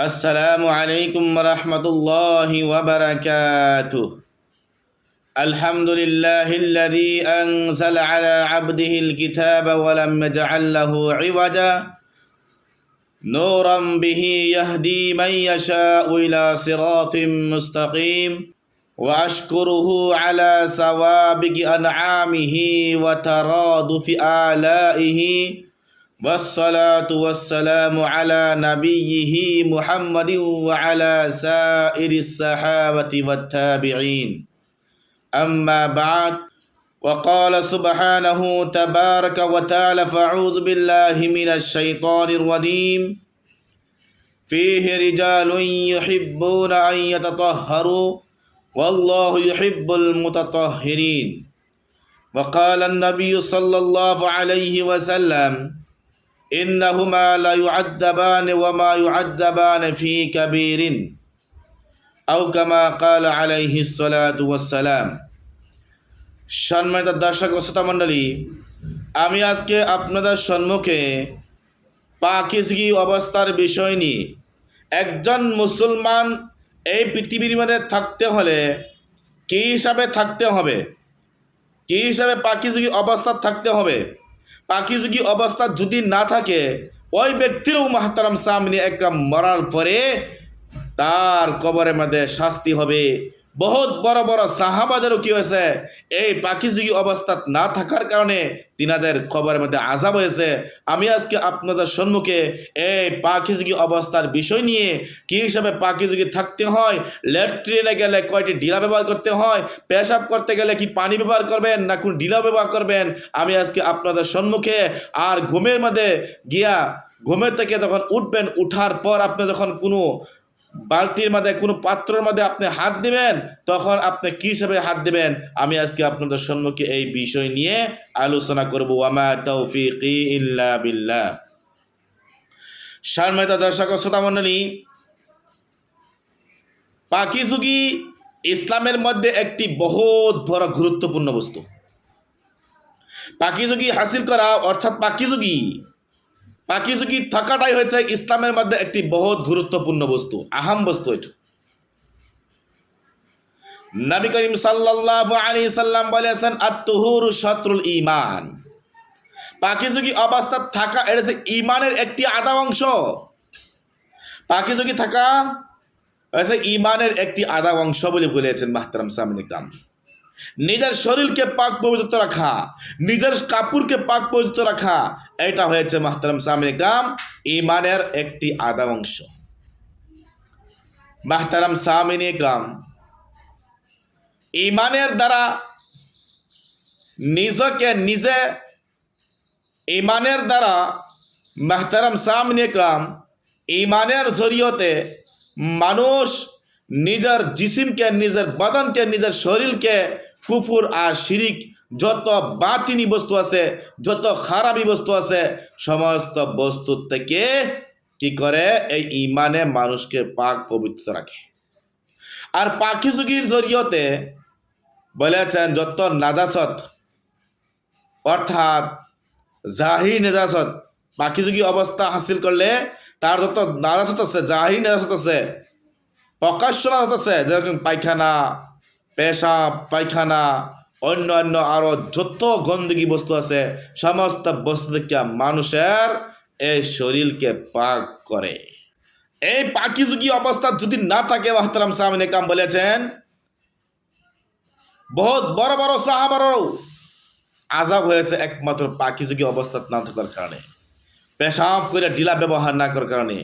السلام عليكم ورحمة الله وبركاته الحمد لله الذي أنزل على عبده الكتاب ولم يجعل له عوجا نورا به يهدي من يشاء إلى صراط مستقيم وأشكره على سوابق أنعامه وترادف آلائه والصلاة والسلام على نبيه محمد وعلى سائر الصحابة والتابعين. أما بعد وقال سبحانه تبارك وتعالى فأعوذ بالله من الشيطان الرجيم. فيه رجال يحبون أن يتطهروا والله يحب المتطهرين. وقال النبي صلى الله عليه وسلم ইন্নাহুমা লা ইউআদ্দাবানে ওয়া মা ইউআদ্দাবানে ফি কাবীরিন আও কামা কাল আলাইহি সালাতু ওয়াসসালাম সম্মানিত দর্শক ও শ্রোতা মণ্ডলী, আমি আজকে আপনাদের সম্মুখে পাকিজগি অবস্থার বিষয় নিয়ে একজন মুসলমান এই পৃথিবীর মধ্যে থাকতে হলে কী হিসাবে থাকতে হবে? কী হিসাবে পাকিজগি অবস্থা থাকতে হবে? পাকিজগি অবস্থা যদি না থাকে, ওই ব্যক্তিরও মাহতারাম সামনে একটা মরার পরে তার কবরের মধ্যে শাস্তি হবে। বহুত বড় বড় সাহাবাদেরও কি হয়েছে? এই পাকিজগি অবস্থা না থাকার কারণে তিনাদের খবরের মধ্যে আজাব হয়েছে। আমি আজকে আপনাদের সম্মুখে এই পাকিজগি অবস্থার বিষয় নিয়ে কি হিসাবে পাকিজগি থাকতে হয় ল্যাট্রিনে গেলে কয়টি ডিলা ব্যবহার করতে হয়, পেশাব করতে গেলে কি পানি ব্যবহার করবেন না কোন ডিলা ব্যবহার করবেন, আমি আজকে আপনাদের সম্মুখে আর ঘুমের মধ্যে গিয়া ঘুমের থেকে যখন উঠবেন, উঠার পর আপনি যখন কোনো বালতির মধ্যে, কোনো পাত্রের মধ্যে আপনি হাত দিবেন, তখন আপনি কী হিসাবে হাত দিবেন? আমি আজকে আপনাদের সম্মুখে এই বিষয় নিয়ে আলোচনা করব। ওয়ামা তৌফিক ইল্লা বিল্লাহ। সম্মানিত দর্শক ও শ্রোতা মণ্ডলী পাকিজুগি ইসলামের মধ্যে একটি বহুত বড় গুরুত্বপূর্ণ বস্তু। পাকিজুগি হাসিল করা, অর্থাৎ পাকিজুগি পাকিজুগি থাকাটাই হয়েছে ইসলামের মধ্যে একটি বহুত গুরুত্বপূর্ণ বস্তু, আহাম বস্তু এটা। নবী করিম সাল্লাল্লাহু আলাইহি সাল্লাম বলেছেন আত্মহুর শত্রুল ঈমান। পাকিজুগি অবস্থা থাকা এটা ইমানের একটি আধা অংশ। পাকিজুগি থাকা হচ্ছে ইমানের একটি আধা অংশ বলে বলেছেন মাহতারাম সামিন ইকরাম। নিজের শরীরকে পাক পবিত্র রাখা, নিজের কাপড়কে পাক পবিত্র রাখা এটা হয়েছে মাহতারাম সামিন ইকরাম ইমানের একটি আধা অংশ। মাহতারাম সামিন ইকরাম ইমানের দ্বারা নিজকে নিজে ইমানের দ্বারা মাহতারাম সামিন ইকরাম ইমানের জরিয়তে মানুষ নিজের জিসিমকে, নিজের বদনকে, নিজের শরীরকে কুফুর আর শিরিক যত বাতিনি বস্তু আছে, যত খারাপি বস্তু আছে, সমস্ত বস্তু থেকে কি করে? এই ইমানে মানুষকে পাক পবিত্র রাখে। আর পাখি পাখিযুগির জরিয়তে বলেছেন, যত নাজাসত, অর্থাৎ জাহির নেজাসত পাখিযুগী অবস্থা হাসিল করলে, তার যত নাজাসত আছে, জাহির নেজাসত আছে প্রকাশ্য নাজাসত আছে, যেরকম পায়খানা, পেশাব, পায়খানা অন্য অন্য আরও যত গন্দগি বস্তু আছে, সমস্ত বস্তু থেকে মানুষের এই শরীরকে পাক করে। এই পাকিযুগী অবস্থা যদি না থাকে, মাহতারাম সামিন কাম বলেছেন, বহুত বড় বড় সাহাবারও আজাব হয়েছে একমাত্র পাকিযুগী অবস্থা না থাকার কারণে। পেশাব করে ডিলা ব্যবহার না করার কারণে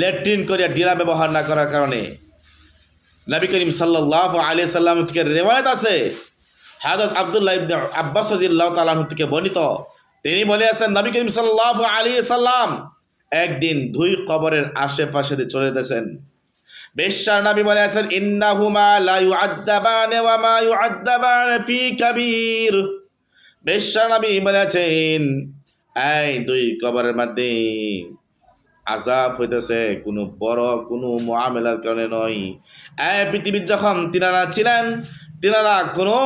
ল্যাট্রিন করে ডিলা ব্যবহার না করার কারণে। নবী করিম সাল্লাহ আলি সাল্লাম থেকে রেওয়ায়ত আছে হাজরত আবদুল্লাহ ইবনে আব্বাস রাদিয়াল্লাহু তাআলা থেকে বর্ণিত, তিনি বলে আছেন, নবী করিম সাল্লাল্লাহু আলাইহি সাল্লাম একদিন দুই কবরের আশেপাশে চলে যেতেছেন। বেশ্যার নবী বলে আছেন, ইন্নাহুমা লা ইউআদ্দাবান ওয়া মা ইউআদ্দাবান ফি কাবীর। বেশ্যার নবী বলে আছেন, এই দুই কবরের মধ্যে আজাব হইতেছে, কোনো বড় কোনো মোয়ামেলার কারণে নয়। এই পৃথিবীর যখন তিনারা ছিলেন তিনারা কোনো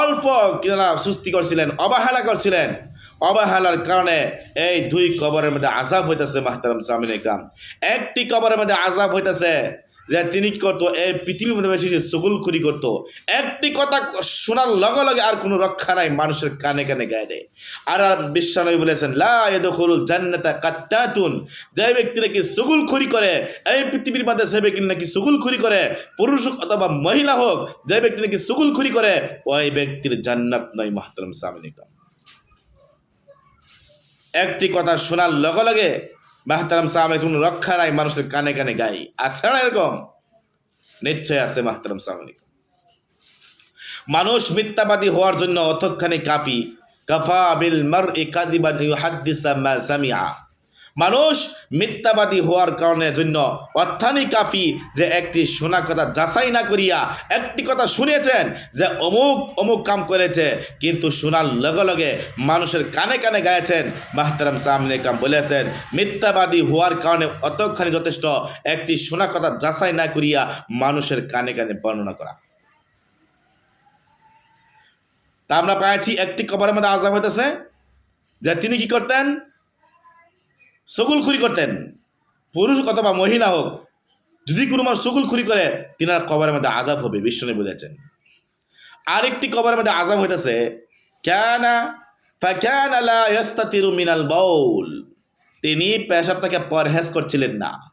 অল্প কেনারা সুস্থি করছিলেন, অবহেলা করছিলেন। অবহেলার কারণে এই দুই কবরের মধ্যে আজাব হইতেছে, মাহতারাম সামিন একটি কবরের মধ্যে আজাব হইতেছে যে তিনি করতো? এই পৃথিবীর মধ্যে বেশি খুরি করতো। একটি কথা শোনার লগে লগে আর কোনো রক্ষা নাই, মানুষের কানে কানে গায়ে দেয়। আর আর বিশ্বানবী বলেছেন, লা ইয়াদখুলুল জান্নাতা কাত্তাতুন। যে ব্যক্তি নাকি খুরি করে, এই পৃথিবীর মধ্যে সে ব্যক্তি নাকি খুরি করে, পুরুষ হোক অথবা মহিলা হোক, যে ব্যক্তি নাকি খুরি করে, ওই ব্যক্তির জান্নাত নয় মাহতারাম সামিন ইকরাম একটি কথা শোনার লগে লগে মাহতারাম সাহামের কোনো রক্ষা নাই মানুষের কানে কানে গাই। আছে না এরকম? নিশ্চয় আছে মাহতারাম সাহামিক মানুষ মিথ্যাবাদী হওয়ার জন্য অতক্ষণে কাফি। কাফা বিল মার ই কাদিবান ইউহাদ্দিসা মা সামিআ। মানুষ মিথ্যাবাদী হওয়ার কারণে জন্য অর্থানি কাফি যে একটি শোনা কথা যাচাই না করিয়া একটি কথা শুনেছেন যে অমুক অমুক কাম করেছে, কিন্তু শোনার লগে লগে মানুষের কানে কানে গায়েছেন মাহতারাম সামনে কাম বলেছেন, মিথ্যাবাদী হওয়ার কারণে অতখানি যথেষ্ট একটি শোনা কথা যাচাই না করিয়া মানুষের কানে কানে বর্ণনা করা। তা আমরা পাইছি একটি কবরের মধ্যে আজাব হইতেছে, যে তিনি কি করতেন? খুরি করতেন পুরুষ অথবা মহিলা হোক যদি কোনো মানুষ খুরি করে তিনার কবরের মধ্যে আজাব হবে বিষ্ণু বলেছেন আরেকটি কবরের মধ্যে আজাব হইতেছে কেনা ফ্যাকান তিনি পেশাব থেকে পরহেজ করছিলেন না।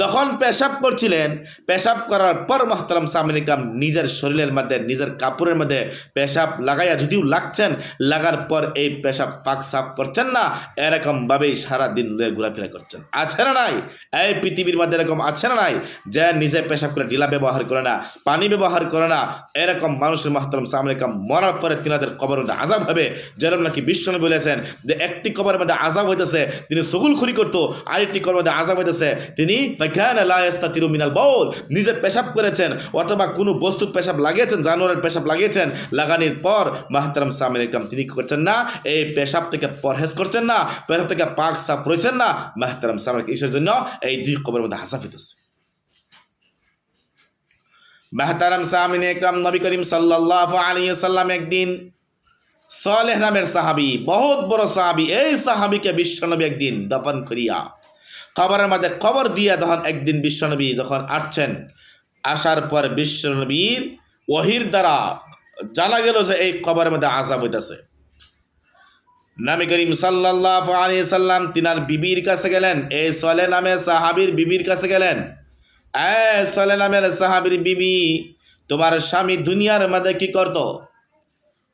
যখন পেশাব করছিলেন, পেশাব করার পর মহতরম সামিন ইকরাম নিজের শরীরের মধ্যে, নিজের কাপড়ের মধ্যে পেশাব লাগাইয়া যদিও লাগছেন, লাগার পর এই পেশাব পাক সাফ করছেন না, এরকমভাবেই সারাদিন ঘোরাফেরা করছেন। আছে না নাই? এই পৃথিবীর মধ্যে এরকম আছে না নাই? যে নিজে পেশাব করে ডিলা ব্যবহার করে না, পানি ব্যবহার করে না, এরকম মানুষের মহতরম সামিন ইকরাম মরার পরে তিনাদের কবর মধ্যে আজাব হবে। যেরকম নাকি বিষ্ণু বলেছেন যে, একটি কবরের মধ্যে আজাব হইতেছে, তিনি সগুল খুরি করতো, আরেকটি কবরের মধ্যে আজাব হইতেছে, তিনি ফাকানা লা ইয়াস্তাতিরু মিনাল নিজে পেশাব করেছেন অথবা কোনো বস্তুর পেশাব লাগিয়েছেন, জানোয়ারের পেশাব লাগিয়েছেন, লাগানির পর মাহতারাম সামিন ইকরাম, তিনি করছেন না? এই পেশাব থেকে পরহেজ করছেন না, পেশাব থেকে পাক সাফ রয়েছেন না? মাহতারাম সামিন কিসের জন্য এই দুই কবরের মধ্যে হাসাফ হইতেছে। মাহতারাম সামিন ইকরাম, নবী করিম সাল্লাল্লাহু আলাইহি সাল্লাম একদিন সালেহ নামের সাহাবি, বহুত বড় সাহাবি, এই সাহাবিকে বিশ্বনবী একদিন দফন করিয়া কবরের মধ্যে কবর দিয়া তখন একদিন বিশ্বনবী যখন আসছেন, আসার পর বিশ্বনবীর ওহির দ্বারা জানা গেল যে এই কবরের মধ্যে আজাব হইতেছে। নামি করিম সাল্লাহ আলী সাল্লাম তিনার বিবির কাছে গেলেন এই সলে নামে সাহাবির বিবির কাছে গেলেন? এ সলে নামের সাহাবির বিবি, তোমার স্বামী দুনিয়ার মধ্যে কি করতো?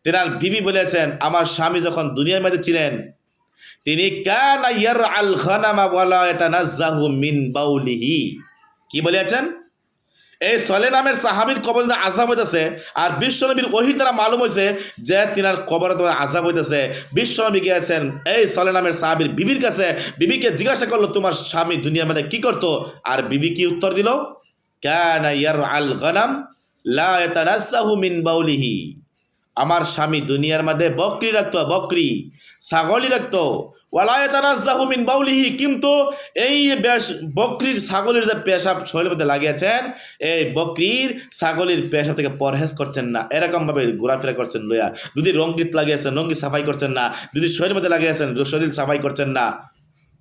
তিনার বিবি বলেছেন, আমার স্বামী যখন দুনিয়ার মধ্যে ছিলেন তিনি মিন বাউলিহি। কি বলেছেন এই সলে নামের সাহাবির কবর আজাব হইতেছে আর বিশ্বনবীর ওহির দ্বারা মালুম হয়েছে যে তিনার কবরে তোমার আজাব হইতেছে। বিশ্বনবী গিয়েছেন, এই সলে নামের সাহাবির বিবির কাছে বিবিকে জিজ্ঞাসা করল, তোমার স্বামী দুনিয়ার মানে কি করতো? আর বিবি কি উত্তর দিল? কানা ইয়ার আল গনাম লা মিন বাউলিহি। আমার স্বামী দুনিয়ার মধ্যে বকরি রাখতো, বকরি, ছাগলই রাখতো। ওয়ালায়তারাজাহুমিন বাউলিহি, কিন্তু এই বকরির ছাগলের যে পেশাব শরীরের মধ্যে লাগিয়েছেন, এই বকরির ছাগলের পেশাব থেকে পরহেজ করছেন না। এরকমভাবে ঘোরাফেরা করছেন লইয়া। যদি রঙ্গিত লাগিয়েছেন রঙ্গি সাফাই করছেন না। যদি শরীরের মধ্যে লাগিয়েছেন শরীর সাফাই করছেন না।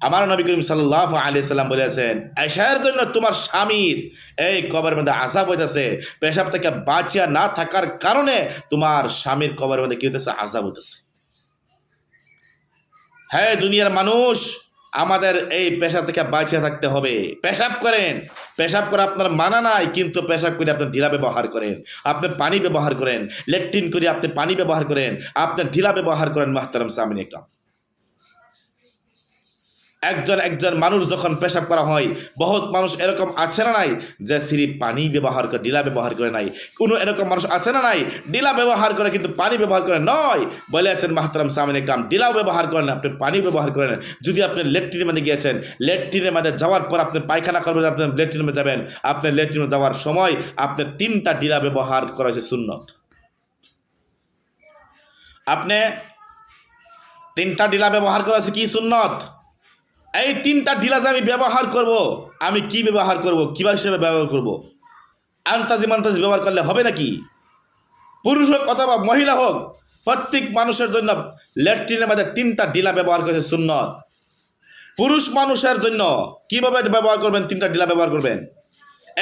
আমার নবী করিম সাল্লাহ আলি সাল্লাম বলেছেন এশায়ের জন্য তোমার স্বামীর এই কবরের মধ্যে আজাব হইতেছে। পেশাব থেকে বাঁচিয়া না থাকার কারণে তোমার স্বামীর কবরের মধ্যে কি হইতেছে? আজাব হইতেছে। হ্যাঁ দুনিয়ার মানুষ, আমাদের এই পেশাব থেকে বাঁচিয়ে থাকতে হবে। পেশাব করেন। পেশাব করে আপনার মানা নাই, কিন্তু পেশাব করে আপনি ঢিলা ব্যবহার করেন। আপনি পানি ব্যবহার করেন। লেট্রিন করে আপনি পানি ব্যবহার করেন। আপনি ঢিলা ব্যবহার করেন, মাহতারাম সামিন একদম একজন একজন মানুষ যখন পেশাব করা হয়, বহুত মানুষ এরকম আছে না নাই যে সিঁড়ি পানি ব্যবহার করে, ডিলা ব্যবহার করে নাই। কোনো এরকম মানুষ আছে না নাই, ডিলা ব্যবহার করে কিন্তু পানি ব্যবহার করে নয়। বলে আছেন মাহতারাম সামিন একরাম ডিলাও ব্যবহার করেন আপনি পানি ব্যবহার করেন। যদি আপনি লেট্রিনের মধ্যে গিয়েছেন, লেট্রিনের মধ্যে যাওয়ার পর আপনি পায়খানা করবেন, আপনি লেট্রিনের মধ্যে যাবেন। আপনি লেট্রিনে যাওয়ার সময় আপনি তিনটা ডিলা ব্যবহার করা হয়েছে সুন্নত। আপনি তিনটা ডিলা ব্যবহার করা হয়েছে কি সুন্নত? এই তিনটা ডিলাস আমি ব্যবহার করব। আমি কি ব্যবহার করব? কীভাবে হিসেবে ব্যবহার করব? আন্তাজি মান্তাজি ব্যবহার করলে হবে নাকি? পুরুষ হোক অথবা মহিলা হোক, প্রত্যেক মানুষের জন্য ল্যাট্রিনের মধ্যে তিনটা ডিলা ব্যবহার করেছে সুন্নত। পুরুষ মানুষের জন্য কীভাবে ব্যবহার করবেন? তিনটা ডিলা ব্যবহার করবেন?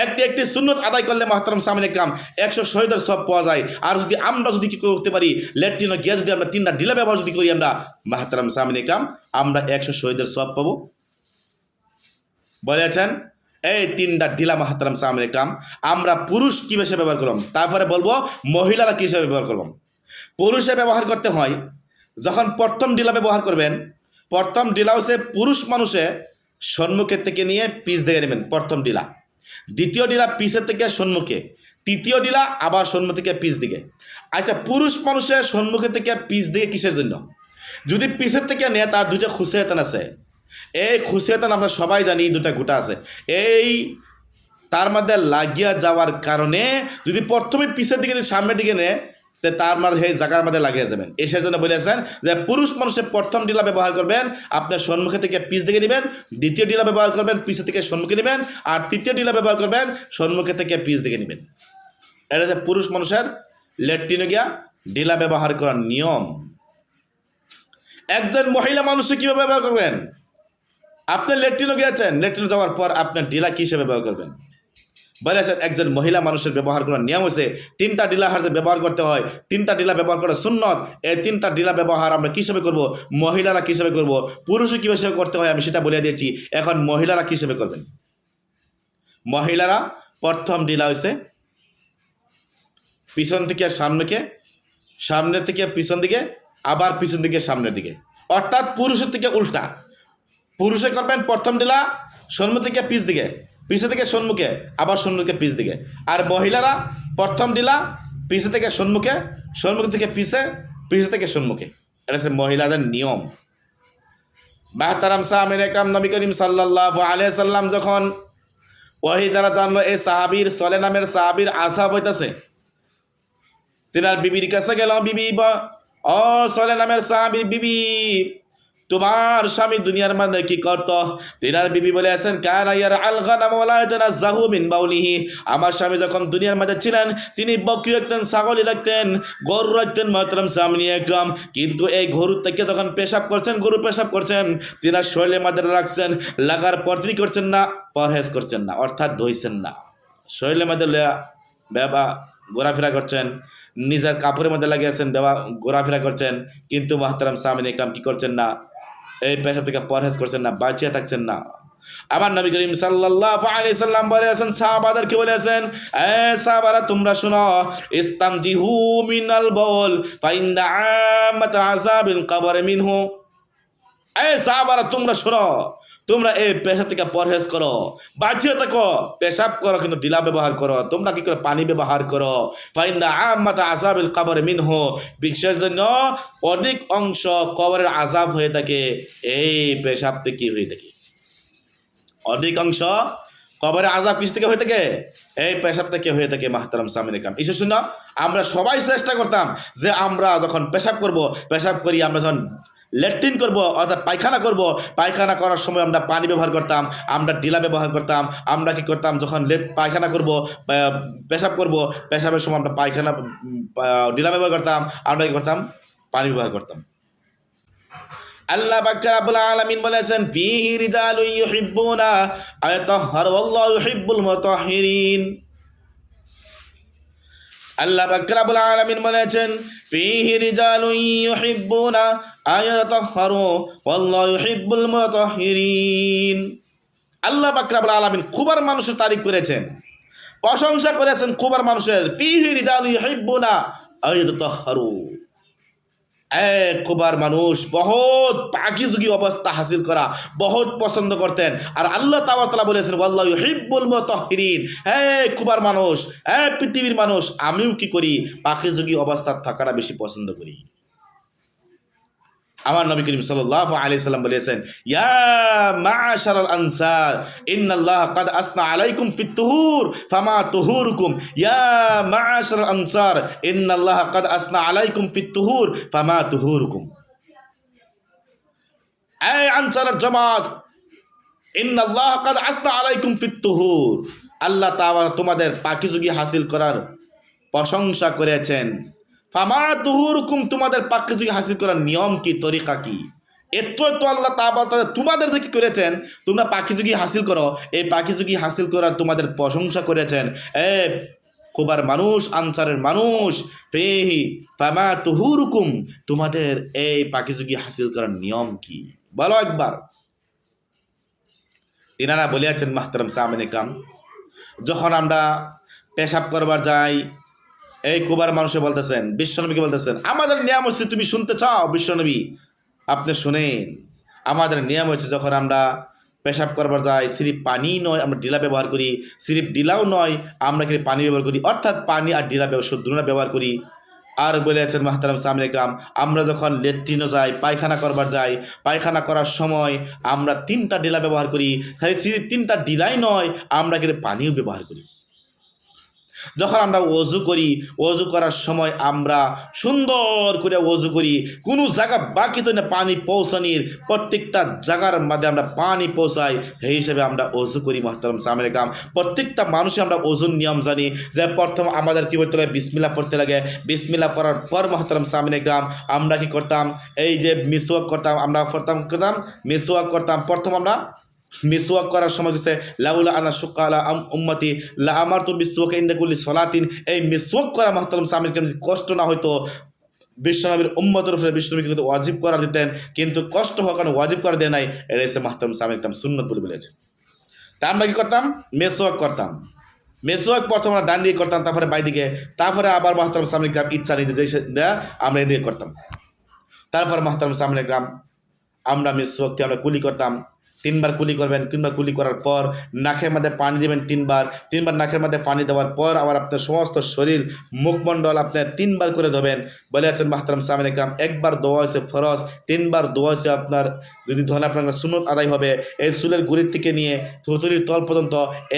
একটি একটি সুন্নত আদায় করলে মাহতারাম সামিন কাম একশো শহীদের সব পাওয়া যায়। আর যদি আমরা যদি কি করতে পারি ল্যাট্রিনে গিয়ে যদি আমরা তিনটা ডিলা ব্যবহার যদি করি আমরা, মাহতারাম সামিন কাম আমরা একশো শহীদের সব পাবো। বলেছেন, এই তিনটা ডিলা মাহাতারাম সামনে কাম আমরা পুরুষ কী হিসেবে ব্যবহার করলাম? তারপরে বলব, মহিলারা কী হিসেবে ব্যবহার করলাম? পুরুষে ব্যবহার করতে হয়, যখন প্রথম ডিলা ব্যবহার করবেন, প্রথম ডিলা হচ্ছে পুরুষ মানুষে সম্মুখের থেকে নিয়ে পিস দেখে নেবেন, প্রথম ডিলা দ্বিতীয় ডিলা পিসের থেকে সম্মুখে তৃতীয় ডিলা আবার সম্মুখ থেকে পিস দিকে। আচ্ছা পুরুষ মানুষের সন্মুখে থেকে পিস দিকে কিসের জন্য? যদি পিসের থেকে নেয়, তার দুটা খুশিয়াতান আছে। এই খুশিয়াতান আমরা সবাই জানি দুটা গোটা আছে। এই তার মধ্যে লাগিয়া যাওয়ার কারণে যদি প্রথমে পিছের দিকে যদি সামনের দিকে নেয় তে তার সেই জায়গার মধ্যে লাগিয়ে যাবেন। এসের জন্য বলেছেন যে পুরুষ মানুষের প্রথম ডিলা ব্যবহার করবেন আপনার সম্মুখে থেকে পিস দিকে নেবেন দ্বিতীয় ডিলা ব্যবহার করবেন পিছের থেকে সম্মুখে নেবেন আর তৃতীয় ডিলা ব্যবহার করবেন, সম্মুখে থেকে পিস দিকে নেবেন এটা হচ্ছে পুরুষ মানুষের লেট্রিনে গিয়া ডিলা ব্যবহার করার নিয়ম। একজন মহিলা মানুষকে কীভাবে ব্যবহার করবেন? আপনি লেট্রিনও গিয়েছেন লেট্রিনে যাওয়ার পর আপনার ডিলা কী হিসেবে ব্যবহার করবেন? বলেছেন একজন মহিলা মানুষের ব্যবহার করার নিয়ম হয়েছে তিনটা ডিলা হাতে ব্যবহার করতে হয়, তিনটা ডিলা ব্যবহার করা সুন্নত, এই তিনটা ডিলা ব্যবহার আমরা কীসবে করব? মহিলারা কী হিসেবে করব? পুরুষও কী হিসেবে করতে হয় আমি সেটা বলে দিয়েছি। এখন মহিলারা কীসবে করবেন? মহিলারা প্রথম ডিলা হয়েছে পিছন থেকে সামনেকে সামনের থেকে পিছন দিকে, আবার পিছন দিকে, সামনের দিকে। অর্থাৎ পুরুষের থেকে উল্টা। পুরুষে করবেন প্রথম ডিলা সম্মুখ থেকে পিছ দিকে। পিছে থেকে সম্মুখে, আবার সম্মুখে পিছ দিকে। আর মহিলারা প্রথম ডিলা পিছে থেকে সম্মুখে, সম্মুখ থেকে পিছে পিছে থেকে সম্মুখে। এটা হচ্ছে মহিলাদের নিয়ম। মাহতারাম সাহামিন একরাম নবী করিম সাল্লাহ আলিয়া সাল্লাম যখন ওহি দ্বারা জানলো এই সাহাবির সলে নামের সাহাবির আশা হইতাছে। তিনার বিবির কাছে গেল, বিবি, বা ও সলে নামের সাহাবির বিবি তোমার স্বামী দুনিয়ার মধ্যে কি করত? তিনার বিবি বলে আছেন কারাইয়ার জাহু মিন বাউলিহি। আমার স্বামী যখন দুনিয়ার মধ্যে ছিলেন, তিনি বকরি রাখতেন, ছাগলি রাখতেন, গরু রাখতেন, মাতরম সামনি একদম কিন্তু এই গরু থেকে যখন পেশাব করছেন, গরু পেশাব করছেন, তিনার শরীরের মধ্যে রাখছেন, লাগার পর তিনি করছেন না, পরহেজ করছেন না, অর্থাৎ ধইছেন না। শরীরের মধ্যে লয়া বেবা ঘোরাফেরা করছেন, নিজের কাপড়ের মধ্যে লাগিয়েছেন দেওয়া ঘোরাফেরা করছেন, কিন্তু মাহতারাম সামিন একরাম কি করছেন না এই পেশা থেকে পরহেজ করছেন না, বাঁচিয়ে থাকছেন না। আমার নবী করিম সাল্লাল্লাহু আলাইহি সাল্লাম বলেছেন সাহাবাদেরকে বলেছেন এ সাহাবারা, তোমরা শুনো, ইস্তানজিহু মিনাল বল ফাইন্দা আমাত আযাবিল কবর মিনহু। এ সাহাবারা, তোমরা শোনো, তোমরা এই পেশা থেকে পরহেজ করো বাঁচিয়ে থাকো পেশাব করো, কিন্তু ডিলা ব্যবহার করো, তোমরা কি করে পানি ব্যবহার করো? ফাইন্দা আমাতা আজাবিল কবর মিনহ, বিশেষ জন্য অধিক অংশ কবরের আজাব হয়ে থাকে, এই পেশাব থেকে হয়ে থাকে? অধিকাংশ কবরে আজাব কিস থেকে হয়ে থাকে? এই পেশাব থেকে হয়ে থাকে, মাহতারাম সামিন কাম এসে শুনো আমরা সবাই চেষ্টা করতাম যে আমরা যখন পেশাব করব, পেশাব করি, আমরা যখন ল্যাট্রিন করব, অর্থাৎ পায়খানা করব। পায়খানা করার সময় আমরা পানি ব্যবহার করতাম, আমরা ডিলা ব্যবহার করতাম, আমরা কি করতাম, যখন পায়খানা করব পেশাব করব, পেশাবের সময় আমরা পায়খানা ডিলা ব্যবহার করতাম, আমরা কি করতাম, পানি ব্যবহার করতাম। আল্লাহ বাক্কার আবুল আলামিন বলেছেন আল্লাহ বাক্কার আবুল আলামিন বলেছেন আয়াতাহহারু ওয়াল্লাহু ইউহিব্বুল মুতাহহিরিন আল্লাহ বাক্কার আবুল আলামিন খুবার মানুষের তারিফ করেছেন। প্রশংসা করেছেন খুবার মানুষের। ফিহি রিজালু ইউহিব্বুনা আয়াতাহহারু এক কুবার মানুষ বহুত পাকিজুগি অবস্থা হাসিল করা, বহুত পছন্দ করতেন। আর আল্লাহ তালা বলেছেন আল্লাহ হিব্বুল মতহিরিন। হ্যাঁ কুবার মানুষ হ্যাঁ পৃথিবীর মানুষ, আমিও কি করি? পাকিজুগি অবস্থা থাকাটা বেশি পছন্দ করি। আমার নবী করিম সাল্লাহ আলি সাল্লাম বলেছেন, ইয়া মাশার আল আনসার, ইন্নাল্লাহ কাদ আসনা আলাইকুম ফিত তুহুর, ফামা তুহুরকুম। ইয়া মাশার আল আনসার, ইন্নাল্লাহ কাদ আসনা আলাইকুম ফিত তুহুর, ফামা তুহুরকুম। এই আনসারের জামাত, ইন্নাল্লাহ কাদ আসনা আলাইকুম ফিত তুহুর। আল্লাহ তাআলা তোমাদের পাকিজুগি হাসিল করার প্রশংসা করেছেন। ফামা তুহুরকুম তোমাদের পাকৃতি হাসিল করার নিয়ম কি, তরিকা কি? এত তো আল্লাহ তা বলতে তোমাদের কি করেছেন? তোমরা পাখিচুকি হাসিল করো, এই পাখিচুকি হাসিল করার তোমাদের প্রশংসা করেছেন, এ কোবার মানুষ, আনসারের মানুষ পেহি ফামা তুহুরকুম তোমাদের এই পাখিচুকি হাসিল করার নিয়ম কি? বলো একবার। তিনারা বলিয়াছেন, মাহতারাম সামিন ইকরাম যখন আমরা পেশাব করবার যাই এই কুবার মানুষে বলতেছেন, বিশ্বনবীকে বলতেছেন, আমাদের নিয়ম হচ্ছে তুমি শুনতে চাও, বিশ্বনবী। আপনি শুনেন, আমাদের নিয়ম হচ্ছে যখন আমরা পেশাব করবার যাই, সিরিপ পানি নয়, আমরা ডিলা ব্যবহার করি, সিরিপ ডিলাও নয়, আমরা কিন্তু পানি ব্যবহার করি? অর্থাৎ পানি আর ডিলা দুটা ব্যবহার করি। আর বলে বলেছেন মাহতারাম সামনে গ্রাম আমরা যখন লেট্রিনও যাই, পায়খানা করবার যাই, পায়খানা করার সময় আমরা তিনটা ডিলা ব্যবহার করি তাই সিরিপ তিনটা ডিলাই নয়, আমরা কিন্তু পানিও ব্যবহার করি? যখন আমরা অজু করি অজু করার সময় আমরা সুন্দর করে অজু করি, কোনো জায়গা বাকি তো না পানি পৌঁছানির, প্রত্যেকটা জায়গার মধ্যে আমরা পানি পৌঁছাই, সেই হিসেবে আমরা অজু করি মহতরম সামের গ্রাম প্রত্যেকটা মানুষই আমরা ওজুর নিয়ম জানি যে প্রথম আমাদের কী করতে লাগে? বিসমিল্লা পড়তে লাগে। বিসমিল্লা পড়ার পর মহতরম সামিনে গ্রাম আমরা কি করতাম? এই যে মিসওয়াক করতাম, আমরা করতাম? মিসওয়াক করতাম। প্রথম আমরা মিসওয়াক করার সময় গেছে লাউলা আনা সুকালা উম্মতি, লা আমার তো মিসওয়াক ইন্দাকুল্লি সলাতিন। এই মিসওয়াক করা মাহতারাম সামিল কেমন কষ্ট না হয়তো বিশ্বনবীর উম্মতের উপরে বিশ্বনবীকে কিন্তু ওয়াজিব করা দিতেন, কিন্তু কষ্ট হওয়ার কারণে ওয়াজিব করা দেয় নাই। এটা এসে মাহতারাম সামিল ইকরাম সুন্নত বলে বলেছে। তা আমরা কি করতাম? মেসওয়াক করতাম। মেসওয়াক প্রথম আমরা ডান দিকে করতাম, তারপরে বাই দিকে, তারপরে আবার মাহতারাম সামিল গ্রাম ইচ্ছা নিতে দেয়া আমরা এদিকে করতাম। তারপর মাহতারাম সামিল গ্রাম আমরা মেসওয়াকটি আমরা কুলি করতাম। তিনবার কুলি করবেন, তিনবার কুলি করার পর নাকের মধ্যে পানি দেবেন তিনবার তিনবার নাকের মধ্যে পানি দেওয়ার পর আবার আপনার সমস্ত শরীর মুখমণ্ডল আপনার তিনবার করে ধোবেন। বলে আছেন মাহতারাম সামিন একবার দোয়া হয়েছে ফরজ, তিনবার দোয়া হয়েছে আপনার যদি ধরেন আপনার সুনত আদায় হবে, এই চুলের গুড়ির থেকে নিয়ে থুতুরির তল পর্যন্ত,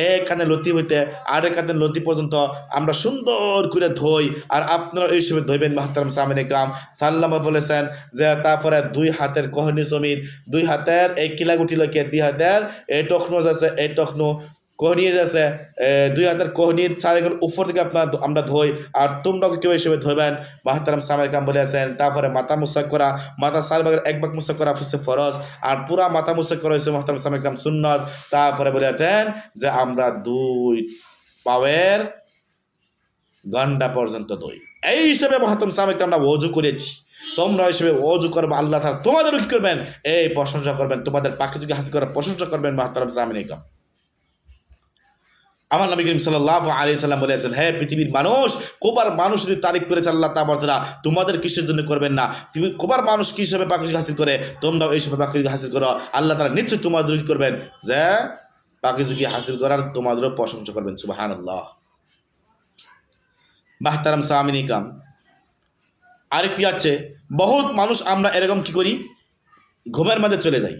এক কানে লতি হইতে আরেক কানে লতি পর্যন্ত আমরা সুন্দর করে ধই, আর আপনারা এই সময় ধইবেন মাহতারাম সামিন একরাম সাল্লামা বলেছেন যে, তারপরে দুই হাতের কহনি সমিত দুই হাতের এই কিলাগুটি লইকে দুই হাতের এই টখনো যাচ্ছে এই টখনো কোহনিয়ে যাচ্ছে দুই হাতের কোহনির চারিগুলো উপর থেকে আপনার আমরা ধই, আর তোমরাও কেউ হিসেবে ধইবেন? মাহতারাম সামের কাম বলে আছেন তারপরে মাথা মুসাক করা, মাথা সার ভাগের এক ভাগ মুসাক করা হচ্ছে ফরজ, আর পুরা মাথা মুসাক করা হয়েছে মাহতারাম সামের কাম সুন্নত। তারপরে বলে আছেন যে আমরা দুই পাওয়ের ঘণ্টা পর্যন্ত দই এই হিসেবে মহাত্ম সামেকটা আমরা অজু করেছি। তোমরা হিসেবে অজু করবে, আল্লাহ তোমাদেরও কি করবেন? এই প্রশংসা করবেন, তোমাদের পাখি যদি হাসি করার প্রশংসা করবেন মাহতারাম সামিন আমার নবী করিম সাল্লাহ আলি সাল্লাম বলেছেন হ্যাঁ পৃথিবীর মানুষ, কোবার মানুষ যদি তারিফ করেছে আল্লাহ তা বর্তরা তোমাদের কিসের জন্য করবেন না? তুমি কোবার মানুষ কি হিসেবে পাখি হাসিল করে? তোমরাও এই হিসেবে পাখি হাসিল করো। আল্লাহ তারা নিশ্চয়ই তোমাদের কি করবেন? যে ঝুঁকি হাসিল করার তোমাদেরও প্রশংসা করবেন সুবাহান আল্লাহ বাহতারাম সামিন ইকরাম, আরেকটি আছে, বহুত মানুষ আমরা এরকম কি করি? ঘুমের মাঝে চলে যাই।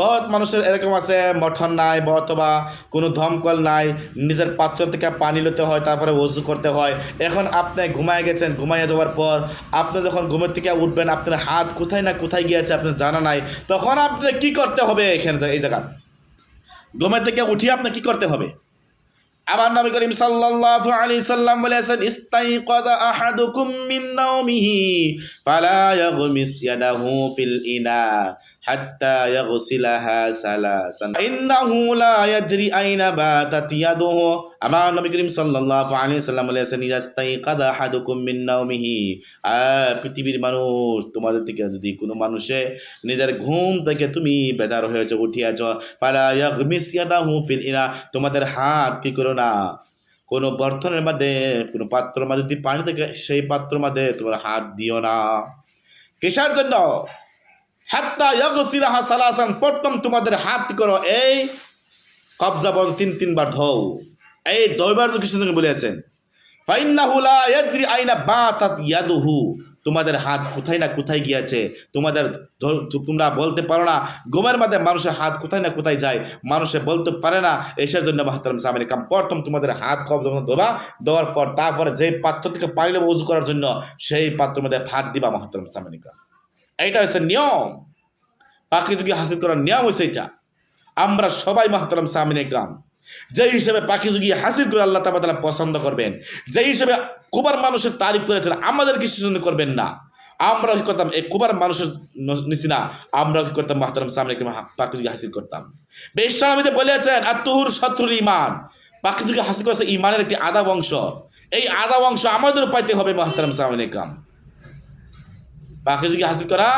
বহুত মানুষের এরকম আছে, মঠন নাই, অথবা কোনো ধমকল নাই, নিজের পাত্র থেকে পানি নিতে হয়, তারপরে ওজু করতে হয়। এখন আপনি ঘুমায় গেছেন, ঘুমাইয়ে যাওয়ার পর আপনি যখন ঘুমের থেকে উঠবেন, আপনার হাত কোথায় না কোথায় গিয়েছে আপনার জানা নাই, তখন আপনি কি করতে হবে এখানে এই জায়গা? ঘুমের থেকে উঠিয়ে আপনার কি করতে হবে? আমার নবী করিম সাল্লাল্লাহু আলাইহি সাল্লাম বলেছেন ইস্তাইকাযা আহাদুকুম মিন নাওমিহি, ফালা ইয়াগমিস ইয়াদাহু ফিল ইনা। হাত্তা ইয়াগসিলাহা সালাসান। ইন্নাহু লা ইয়াদরি আইনা বাতাত ইয়াদুহু। আমার নবী করিম সাল্লাল্লাহু আলাইহি সাল্লাম বলেছেন ইস্তাইকাযা আহাদুকুম মিন নাওমিহি। পৃথিবীর মানুষ, তোমাদের থেকে যদি কোনো মানুষে নিজের ঘুম থেকে তুমি বেদার হয়েছে, উঠিয়াছ, ফালা ইয়াগমিস ইয়াদাহু ফিল তোমাদের হাত কি করো না? কোনো বর্তনের মধ্যে কোনো পাত্রের মধ্যে যদি পানি থাকে সেই পাত্রের মধ্যে তোমার হাত দিও না। কিসার জন্য? হাত্তা সালাসান, প্রথম তোমাদের হাত করো? এই কবজা বন তিন, তিনবার ধৌ এই দইবার কৃষ্ণ বলেছেন ফাইন্নাহু লা ইয়াদরি আইনা বাতাত ইয়াদুহু। তোমাদের হাত কোথায় না কোথায় গিয়েছে? তোমাদের তোমরা বলতে পারো না, ঘুমের মধ্যে মানুষের হাত কোথায় না কোথায় যায়, মানুষে বলতে পারে না, এসের জন্য মাহতারাম কাম। প্রথম তোমাদের হাত কব যখন ধোবা দেওয়ার পর তারপরে যে পাত্র থেকে পাইলে উজু করার জন্য, সেই পাত্রের মধ্যে ভাত দিবা মাহতারাম কাম। এইটা হচ্ছে নিয়ম। পাকৃতিকে হাসিল করার নিয়ম হচ্ছে এটা আমরা সবাই মাহতারাম সামিন গ্রাম। যে হিসেবে পাখি যুগিয়ে হাসিল করে আল্লাহ তালা পছন্দ করবেন যে হিসেবে কুবার মানুষের তারিফ করেছেন, আমাদের কিছু করবেন না? আমরা কি করতাম? এই কুবার মানুষের নিছি না আমরা কি করতাম মাহতারাম সামনে পাখি যুগিয়ে হাসিল করতাম? বেশামিতে বলেছেন আর তুহুর শত্রুর ইমান পাখি যুগে হাসিল করেছে ইমানের একটি আদা বংশ। এই আদা বংশ আমাদের পাইতে হবে মাহতারাম সামনে কাম পাখি যুগে হাসিল করা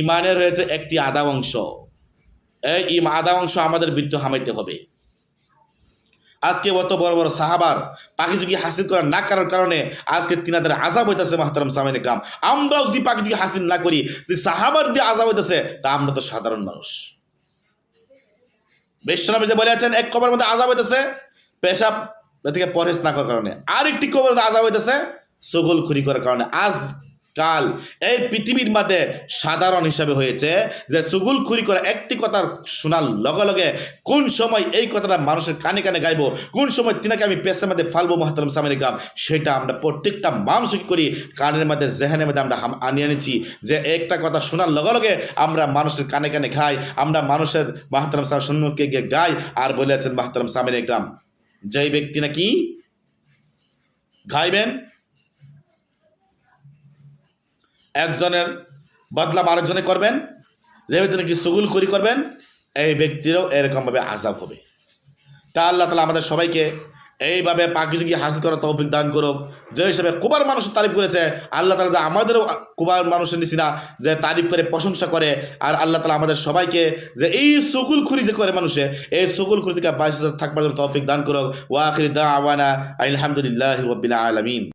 ইমানের রয়েছে একটি আদা অংশ। এই ইম আদা অংশ আমাদের বৃত্ত হামাইতে হবে। আজকে অত বড় বড় সাহাবার পাখি যুগি হাসিল করা না করার কারণে আজকে তিনাদের আজাব হইতেছে মাহতারাম সামিনে কাম আমরাও যদি পাখি যুগি হাসিল না করি, যদি সাহাবার দিয়ে আজাব হইতেছে, তা আমরা তো সাধারণ মানুষ। বিশ্বনামীতে বলে আছেন, এক কবর মধ্যে আজাব হইতেছে, পেশাব থেকে পরহেজ না করার কারণে। আরেকটি কবর মধ্যে আজাব হইতেছে, সগল খুরি করার কারণে। আজ কাল। এই পৃথিবীর মধ্যে সাধারণ হিসাবে হয়েছে যে সুগুল খুরি করে একটি কথা শোনার লগে লগে কোন সময় এই কথাটা মানুষের কানে কানে গাইব, কোন সময় তিনাকে আমি পেশার মধ্যে ফালবো মহাতারাম সামিনী গাম সেটা আমরা প্রত্যেকটা মানসিক করি, কানের মধ্যে, জেহানের মধ্যে আমরা আনিয়ে এনেছি যে একটা কথা শোনার লগে লগে আমরা মানুষের কানে কানে খাই, আমরা মানুষের মাহাতারাম সাহেব সম্মুখে গিয়ে গাই আর বলে আছেন মাহাতারাম সামিনী গ্রাম। যেই ব্যক্তি নাকি গাইবেন একজনের বদলা আরেকজনে করবেন, যে ব্যক্তি নাকি সুগুল করি করবেন, এই ব্যক্তিরও এরকমভাবে আজাব হবে। তা আল্লাহ তালা আমাদের সবাইকে এইভাবে পাকিজুকি হাসিল করার তৌফিক দান করুক। যে হিসেবে কুবার মানুষ তারিফ করেছে, আল্লাহ তালা যে আমাদেরও কুবার মানুষের নিচি না, যে তারিফ করে, প্রশংসা করে, আর আল্লাহ তালা আমাদের সবাইকে যে এই সুগুল খুরি যে করে মানুষে, এই সুগুল খুরি থেকে বাইশ হাজার থাকবার জন্য তৌফিক দান করুক। ওয়াখির দা আওয়ানা আলহামদুলিল্লাহ আলমিন।